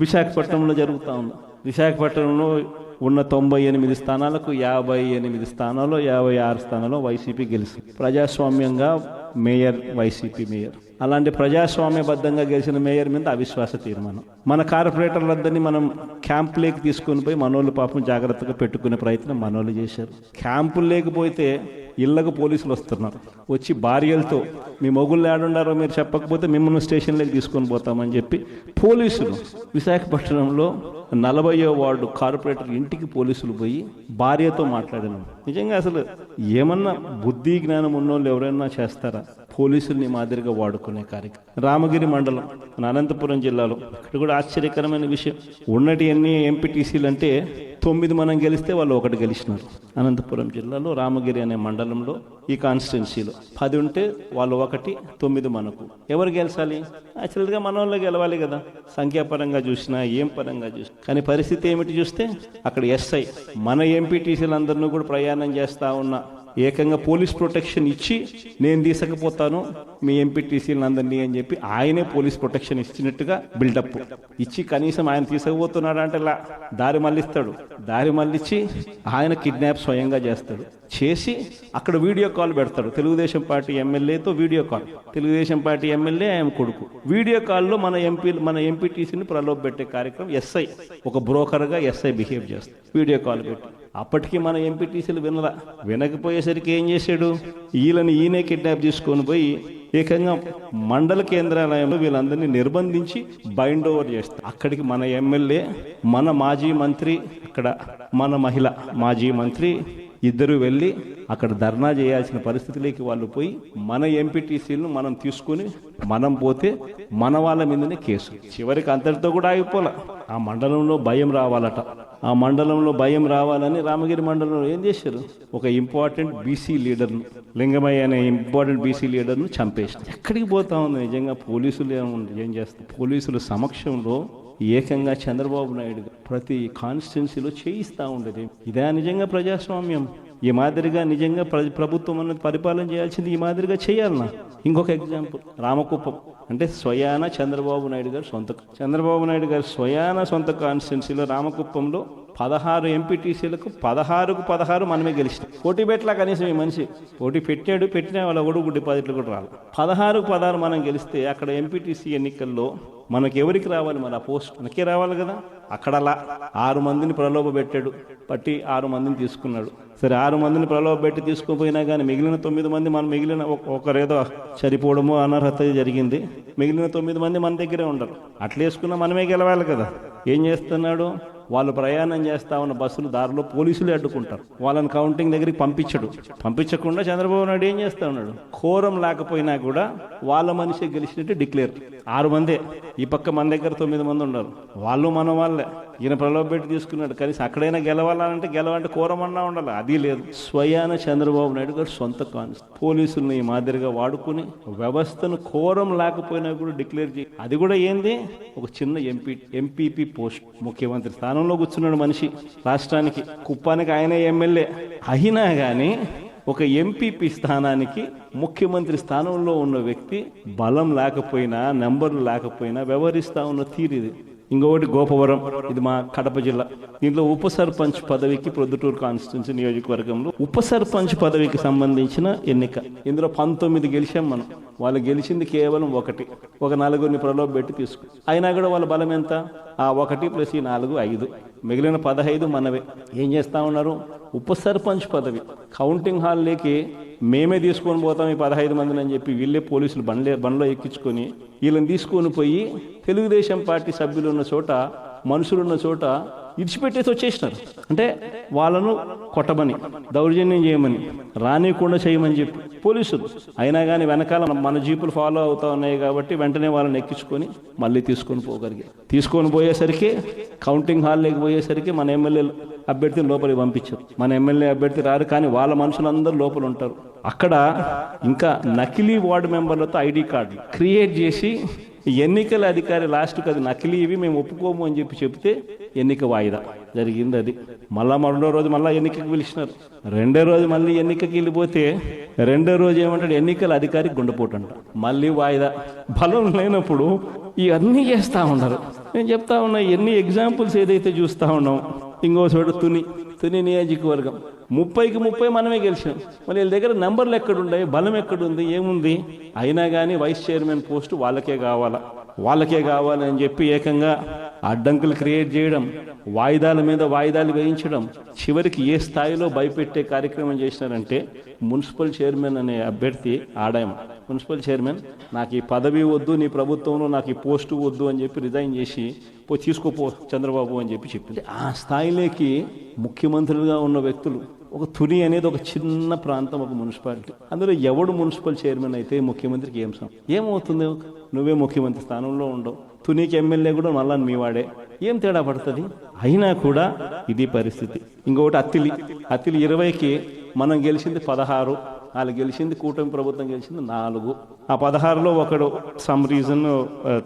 విశాఖపట్నంలో జరుగుతూ ఉంది. విశాఖపట్నంలో ఉన్న తొంభై ఎనిమిది స్థానాలకు యాభై ఎనిమిది స్థానాలు యాభై ఆరు స్థానాల్లో వైసీపీ గెలిచింది ప్రజాస్వామ్యంగా మేయర్ వైసీపీ మేయర్. అలాంటి ప్రజాస్వామ్యబద్ధంగా గెలిచిన మేయర్ మీద అవిశ్వాస తీర్మానం. మన కార్పొరేటర్లందరినీ మనం క్యాంపులేకి తీసుకొని పోయి మనోళ్ళు పాపం జాగ్రత్తగా పెట్టుకునే ప్రయత్నం మనోళ్ళు చేశారు. క్యాంపులు లేకపోతే ఇళ్ళకు పోలీసులు వస్తున్నారు. వచ్చి భార్యలతో మీ మొగుళ్ళు ఏడుండారో మీరు చెప్పకపోతే మిమ్మల్ని స్టేషన్లోకి తీసుకొని పోతామని చెప్పి పోలీసులు విశాఖపట్నంలో నలభయో వార్డు కార్పొరేటర్ ఇంటికి పోలీసులు పోయి భార్యతో మాట్లాడినాం. నిజంగా అసలు ఏమన్నా బుద్ధి జ్ఞానం ఉన్నోళ్ళు ఎవరైనా చేస్తారా? పోలీసుల్ని మాదిరిగా వాడుకునే కార్యక్రమం. రామగిరి మండలం మన అనంతపురం జిల్లాలో. ఇక్కడ కూడా ఆశ్చర్యకరమైన విషయం. ఉన్నటి ఎన్ని ఎంపీటీసీలు అంటే తొమ్మిది మనం గెలిస్తే వాళ్ళు ఒకటి గెలిచినారు. అనంతపురం జిల్లాలో రామగిరి అనే మండలంలో ఈ కాన్స్టిట్యున్సీలో. పది ఉంటే వాళ్ళు ఒకటి తొమ్మిది మనకు. ఎవరు గెలిచాలి? యాక్చువల్గా మన వాళ్ళు గెలవాలి కదా. సంఖ్యాపరంగా చూసినా ఏం పరంగా చూసినా. కానీ పరిస్థితి ఏమిటి చూస్తే అక్కడ ఎస్ఐ మన ఎంపీటీసీలందరినీ కూడా ప్రయాణం చేస్తూ ఉన్న ఏకంగా పోలీస్ ప్రొటెక్షన్ ఇచ్చి నేను తీసుకపోతాను. మీ ఎంపీటీసీలను అందరినీ అని చెప్పి ఆయనే పోలీస్ ప్రొటెక్షన్ ఇచ్చినట్టుగా బిల్డప్ ఇచ్చి కనీసం ఆయన తీసుకుపోతున్నాడు అంటే ఇలా దారి మళ్ళిస్తాడు. దారి మళ్ళించి ఆయన కిడ్నాప్ స్వయంగా చేస్తాడు. చేసి అక్కడ వీడియో కాల్ పెడతాడు. Telugu Desam party ఎమ్మెల్యేతో video call. Telugu Desam party MLA ఆయన కొడుకు. వీడియో కాల్లో మన ఎంపీ మన ఎంపీటీసీని ప్రలోభ పెట్టే కార్యక్రమం ఎస్ఐ ఒక బ్రోకర్గా ఎస్ఐ బిహేవ్ చేస్తాడు. వీడియో కాల్ పెట్టి. అప్పటికి మన ఎంపీటీసీలు వినలా. వినకపోయేసరికి ఏం చేశాడు? వీళ్ళని ఈయనే కిడ్నాప్ తీసుకొని పోయి ఏకంగా మండల కేంద్రాలయంలో వీళ్ళందరినీ నిర్బంధించి బైండ్ ఓవర్ చేస్తారు అక్కడికి మన ఎమ్మెల్యే మన మాజీ మంత్రి అక్కడ మన మహిళ మాజీ మంత్రి ఇద్దరు వెళ్ళి అక్కడ ధర్నా చేయాల్సిన పరిస్థితులకి వాళ్ళు పోయి మన ఎంపీటీసీలను మనం తీసుకొని మనం పోతే మన వాళ్ళ మీదనే కేసు. చివరికి అంతటితో కూడా ఆగిపోలే. ఆ మండలంలో భయం రావాలట. ఆ మండలంలో భయం రావాలని రామగిరి మండలంలో ఏం చేశారు? ఒక ఇంపార్టెంట్ బీసీ లీడర్ను లింగమయ్య అనే ఇంపార్టెంట్ బీసీ లీడర్ను చంపేసారు ఎక్కడికి పోతా ఉంది నిజంగా పోలీసులు ఏం- ఏం చేస్తారు? పోలీసుల సమక్షంలో ఏకంగా చంద్రబాబు నాయుడు ప్రతి కాన్స్టిట్యున్సీలో చేయిస్తూ ఉండేది. ఇదే నిజంగా ప్రజాస్వామ్యం. ఈ మాదిరిగా నిజంగా ప్ర- ప్రభుత్వం అన్నది పరిపాలన చేయాల్సింది ఈ మాదిరిగా చేయాలన్నా ఇంకొక ఎగ్జాంపుల్ రామకుప్పం. అంటే స్వయాన చంద్రబాబు నాయుడు గారు సొంత చంద్రబాబు నాయుడు గారు స్వయాన సొంత కాన్స్టిట్యున్సీలో రామకుప్పంలో పదహారు ఎంపీటీసీలకు పదహారుకు పదహారు మనమే గెలిచినాం. పోటీ పెట్టలా కనీసం ఈ మనిషి పోటీ పెట్టాడు పెట్టినా వాళ్ళ ఒడుగు డిపాజిట్లు కూడా రాలి. పదహారుకు పదహారు మనం గెలిస్తే అక్కడ ఎంపీటీసీ ఎన్నికల్లో మనకి ఎవరికి రావాలి మరి ఆ పోస్ట్? మనకే రావాలి కదా? అక్కడలా ఆరు మందిని ప్రలోభ పెట్టాడు పట్టి ఆరు మందిని తీసుకున్నాడు. సరే ఆరు మందిని ప్రలోభ పెట్టి తీసుకుపోయినా కానీ మిగిలిన తొమ్మిది మంది మనం మిగిలిన ఒకరేదో చనిపోవడము అనర్హత జరిగింది. మిగిలిన తొమ్మిది మంది మన దగ్గరే ఉండరు అట్లా వేసుకున్నా మనమే గెలవాలి కదా. ఏం చేస్తున్నాడు? వాళ్ళు ప్రయాణం చేస్తా ఉన్న బస్సులు దారిలో పోలీసులు అడ్డుకుంటారు. వాళ్ళని కౌంటింగ్ దగ్గరికి పంపించడు. పంపించకుండా చంద్రబాబు నాయుడు ఏం చేస్తా ఉన్నాడు? కోరం లేకపోయినా కూడా వాళ్ళ మనిషి గెలిచినట్టు డిక్లేర్. ఆరు మందే. ఈ పక్క మన దగ్గర తొమ్మిది మంది ఉన్నారు. వాళ్ళు మన వాళ్ళే. ఈయన ప్రలోభ పెట్టి తీసుకున్నాడు. కనీసం అక్కడైనా గెలవాలంటే గెలవాలంటే కూరమన్నా ఉండాలి. అది లేదు. స్వయాన చంద్రబాబు నాయుడు గారు సొంత కాన్స్ పోలీసుల్ని ఈ మాదిరిగా వాడుకుని వ్యవస్థను కోరం లేకపోయినా కూడా డిక్లేర్ చేయి. అది కూడా ఏంది? ఒక చిన్న ఎంపీ ఎంపీపీ పోస్ట్. ముఖ్యమంత్రి స్థానంలో కూర్చున్నాడు మనిషి. రాష్ట్రానికి కుప్పానికి ఆయనే ఎమ్మెల్యే. అయినా కానీ ఒక ఎంపీపీ స్థానానికి ముఖ్యమంత్రి స్థానంలో ఉన్న వ్యక్తి బలం లేకపోయినా నెంబర్లు లేకపోయినా వ్యవహరిస్తా ఉన్న తీరు ఇది. ఇంకొకటి గోపవరం ఇది మా కడప జిల్లా. దీంట్లో ఉప సర్పంచ్ పదవికి ప్రొద్దుటూరు కాన్స్టిట్యున్సీ నియోజకవర్గంలో ఉప సర్పంచ్ పదవికి సంబంధించిన ఎన్నిక. ఇందులో పంతొమ్మిది గెలిచాం మనం. వాళ్ళు గెలిచింది కేవలం ఒకటి. ఒక నలుగురిని ప్రలోభ పెట్టి తీసుకు. అయినా కూడా వాళ్ళ బలం ఎంత? ఆ ఒకటి ప్లస్ ఈ నాలుగు ఐదు. మిగిలిన పదహైదు మనవే. ఏం చేస్తా ఉన్నారు? ఉప సర్పంచ్ పదవి. కౌంటింగ్ హాల్లోకి మేమే తీసుకొని పోతాం ఈ పదహైదు మందిని అని చెప్పి వీళ్ళే పోలీసులు బండ్లే బండ్లో ఎక్కించుకొని వీళ్ళని తీసుకొని పోయి తెలుగుదేశం పార్టీ సభ్యులు ఉన్న చోట మనుషులు ఉన్న చోట ఇడిచిపెట్టేసి వచ్చేసినారు. అంటే వాళ్ళను కొట్టమని దౌర్జన్యం చేయమని రానియకుండా చేయమని చెప్పి పోలీసులు. అయినా కానీ వెనకాల మన జీపులు ఫాలో అవుతా ఉన్నాయి కాబట్టి వెంటనే వాళ్ళని ఎక్కించుకొని మళ్ళీ తీసుకొని పోగలిగారు. తీసుకొని పోయేసరికి కౌంటింగ్ హాల్లోకి పోయేసరికి మన ఎమ్మెల్యే అభ్యర్థిని లోపలికి పంపించారు. మన ఎమ్మెల్యే అభ్యర్థి రారు కానీ వాళ్ళ మనుషులందరూ లోపల ఉంటారు. అక్కడ ఇంకా నకిలీ వార్డు మెంబర్లతో ఐడి కార్డు క్రియేట్ చేసి ఎన్నికల అధికారి లాస్ట్కి అది నకిలీ ఇవి మేము ఒప్పుకోము అని చెప్పి చెప్తే ఎన్నిక వాయిదా జరిగింది అది. మళ్ళా రెండో రోజు మళ్ళీ ఎన్నికకి పిలిచినారు. రెండో రోజు మళ్ళీ ఎన్నికకి వెళ్ళిపోతే రెండో రోజు ఏమంటాడు? ఎన్నికల అధికారి గుండెపోటు మళ్ళీ వాయిదా. బలం లేనప్పుడు ఇవన్నీ చేస్తూ ఉన్నారు. నేను చెప్తా ఉన్నా ఎన్ని ఎగ్జాంపుల్స్ ఏదైతే చూస్తూ ఉన్నాం ఇంకో చోట తుని తుని నియోజకవర్గం. ముప్పైకి ముప్పై మనమే గెలిచాం. మరి వీళ్ళ దగ్గర నంబర్లు ఎక్కడున్నాయి? బలం ఎక్కడుంది? ఏముంది? అయినా కానీ వైస్ చైర్మన్ పోస్ట్ వాళ్ళకే కావాలా? వాళ్ళకే కావాలని చెప్పి ఏకంగా అడ్డంకులు క్రియేట్ చేయడం వాయిదాల మీద వాయిదాలు వేయించడం చివరికి ఏ స్థాయిలో భయపెట్టే కార్యక్రమం చేసినారంటే మున్సిపల్ చైర్మన్ అనే అభ్యర్థి ఆడాయమ మున్సిపల్ చైర్మన్ నాకు ఈ పదవి వద్దు నీ ప్రభుత్వంలో నాకు ఈ పోస్టు వద్దు అని చెప్పి రిజైన్ చేసి పో తీసుకోపో చంద్రబాబు అని చెప్పి చెప్పింది. ఆ స్థాయిలోకి ముఖ్యమంత్రులుగా ఉన్న వ్యక్తులు ఒక తుని అనేది ఒక చిన్న ప్రాంతం ఒక మున్సిపాలిటీ. అందులో ఎవడు మున్సిపల్ చైర్మన్ అయితే ముఖ్యమంత్రికి ఏం సం? ఏమవుతుంది? నువ్వే ముఖ్యమంత్రి స్థానంలో ఉండవు. తునికి ఎమ్మెల్యే కూడా మళ్ళా మీ వాడే. ఏం తేడా పడుతుంది? అయినా కూడా ఇది పరిస్థితి. ఇంకొకటి అత్తిలి అత్తిలి ఇరవైకి మనం గెలిచింది పదహారు. వాళ్ళు గెలిచింది కూటమి ప్రభుత్వం గెలిచింది నాలుగు. ఆ పదహారులో ఒకడు సమ్ రీజన్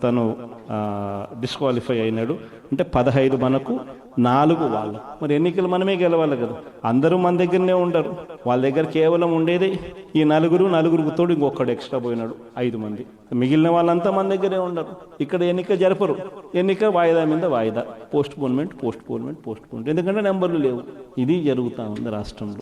తను డిస్క్వాలిఫై అయినాడు. అంటే పదహైదు మనకు నాలుగు వాళ్ళు మరి ఎన్నికలు మనమే గెలవాలి కదా. అందరూ మన దగ్గరనే ఉండరు. వాళ్ళ దగ్గర కేవలం ఉండేది ఈ నలుగురు నలుగురు తోడు ఇంకొకడు ఎక్స్ట్రా పోయినాడు ఐదు మంది. మిగిలిన వాళ్ళంతా మన దగ్గరే ఉండరు. ఇక్కడ ఎన్నిక జరపరు. ఎన్నిక వాయిదా మీద వాయిదా. Postponement postponement postponement ఎందుకంటే నెంబర్లు లేవు. ఇది జరుగుతూ ఉంది రాష్ట్రంలో.